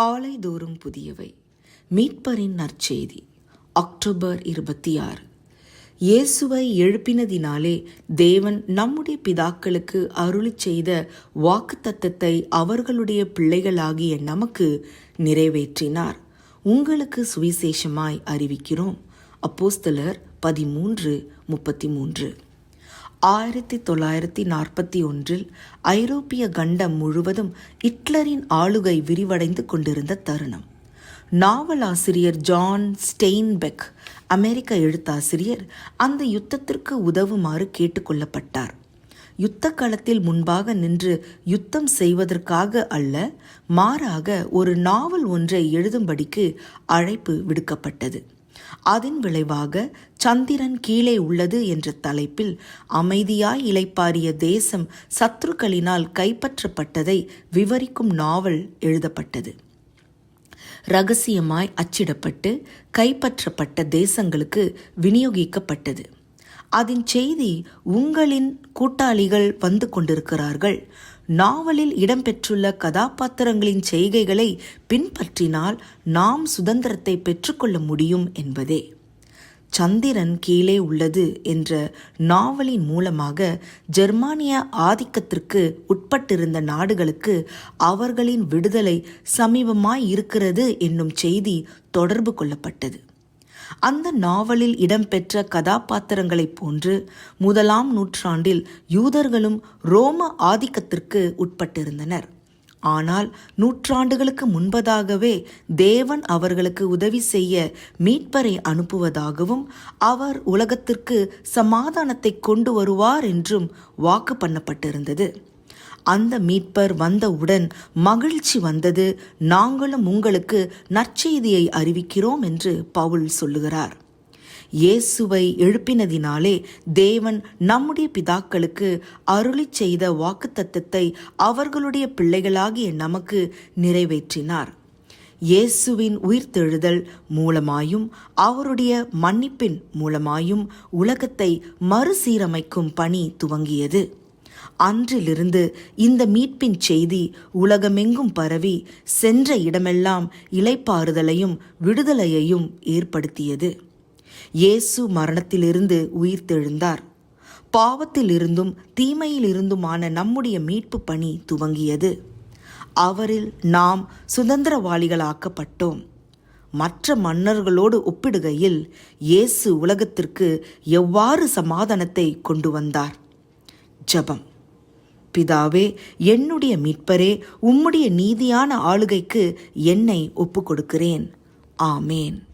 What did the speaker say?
காலைதோறும் புதியவை. மீட்பரின் நற்செய்தி அக்டோபர் இருபத்தி ஆறு இயேசுவை எழுப்பினதினாலே தேவன் நம்முடைய பிதாக்களுக்கு அருளி செய்த வாக்குத்தத்தத்தை அவர்களுடைய பிள்ளைகளாகிய நமக்கு நிறைவேற்றினார். உங்களுக்கு சுவிசேஷமாய் அறிவிக்கிறோம். அப்போஸ்தலர் பதிமூன்று முப்பத்தி மூன்று ஆயிரத்தி தொள்ளாயிரத்தி நாற்பத்தி ஒன்றில் ஐரோப்பிய கண்டம் முழுவதும் ஹிட்லரின் ஆளுகை விரிவடைந்து கொண்டிருந்த தருணம். நாவலாசிரியர் ஜான் ஸ்டெயின்பெக் அமெரிக்க எழுத்தாசிரியர் அந்த யுத்தத்திற்கு உதவுமாறு கேட்டுக்கொள்ளப்பட்டார் யுத்த களத்தில் முன்பாக நின்று யுத்தம் செய்வதற்காக அல்ல மாறாக ஒரு நாவல் ஒன்றை எழுதும்படிக்கு அழைப்பு விடுக்கப்பட்டது. அதன் விளைவாக சந்திரன் கீழே உள்ளது என்ற தலைப்பில் அமைதியாய் இளைப்பாரிய தேசம் சத்துருக்களினால் கைப்பற்றப்பட்டதை விவரிக்கும் நாவல் எழுதப்பட்டது. ரகசியமாய் அச்சிடப்பட்டு கைப்பற்றப்பட்ட தேசங்களுக்கு விநியோகிக்கப்பட்டது. அதன் செய்தி உங்களின் கூட்டாளிகள் வந்து கொண்டிருக்கிறார்கள். நாவலில் இடம்பெற்றுள்ள கதாபாத்திரங்களின் செய்கைகளை பின்பற்றினால் நாம் சுதந்திரத்தை பெற்றுக்கொள்ள முடியும் என்பதே. சந்திரன் கீழே உள்ளது என்ற நாவலின் மூலமாக ஜெர்மானிய ஆதிக்கத்திற்கு உட்பட்டிருந்த நாடுகளுக்கு அவர்களின் விடுதலை சமீபமாய் இருக்கிறது என்னும் செய்தி தொடர்பு கொள்ளப்பட்டது. அந்த நாவலில் இடம்பெற்ற கதாபாத்திரங்களைப் போன்று முதலாம் நூற்றாண்டில் யூதர்களும் ரோம ஆதிக்கத்திற்கு உட்பட்டிருந்தனர். ஆனால் நூற்றாண்டுகளுக்கு முன்பதாகவே தேவன் அவர்களுக்கு உதவி செய்ய மீட்பரை அனுப்புவதாகவும் அவர் உலகத்திற்கு சமாதானத்தை கொண்டு வருவார் என்றும் வாக்கு பண்ணப்பட்டிருந்தது. அந்த மீட்பர் வந்தவுடன் மகிழ்ச்சி வந்தது. நாங்களும் உங்களுக்கு நற்செய்தியை அறிவிக்கிறோம் என்று பவுல் சொல்லுகிறார். இயேசுவை எழுப்பினதினாலே தேவன் நம்முடைய பிதாக்களுக்கு அருளி செய்த வாக்குத்தத்தத்தை அவர்களுடைய பிள்ளைகளாகிய நமக்கு நிறைவேற்றினார். இயேசுவின் உயிர்த்தெழுதல் மூலமாயும் அவருடைய மன்னிப்பின் மூலமாயும் உலகத்தை மறுசீரமைக்கும் பணி துவங்கியது. அன்றிலிருந்து இந்த மீட்பின் செய்தி உலகமெங்கும் பரவி சென்ற இடமெல்லாம் இலைப்பாறுதலையும் விடுதலையையும் ஏற்படுத்தியது. இயேசு மரணத்திலிருந்து உயிர்த்தெழுந்தார். பாவத்திலிருந்தும் தீமையிலிருந்துமான நம்முடைய மீட்பு பணி துவங்கியது. அவரில் நாம் சுதந்திரவாளிகளாக்கப்பட்டோம். மற்ற மன்னர்களோடு ஒப்பிடுகையில் இயேசு உலகத்திற்கு எவ்வாறு சமாதானத்தை கொண்டு வந்தார்? ஜபம். பிதாவே என்னுடைய மீட்பரே உம்முடைய நீதியான ஆளுகைக்கு என்னை ஒப்புக்கொடுக்கிறேன். ஆமேன்.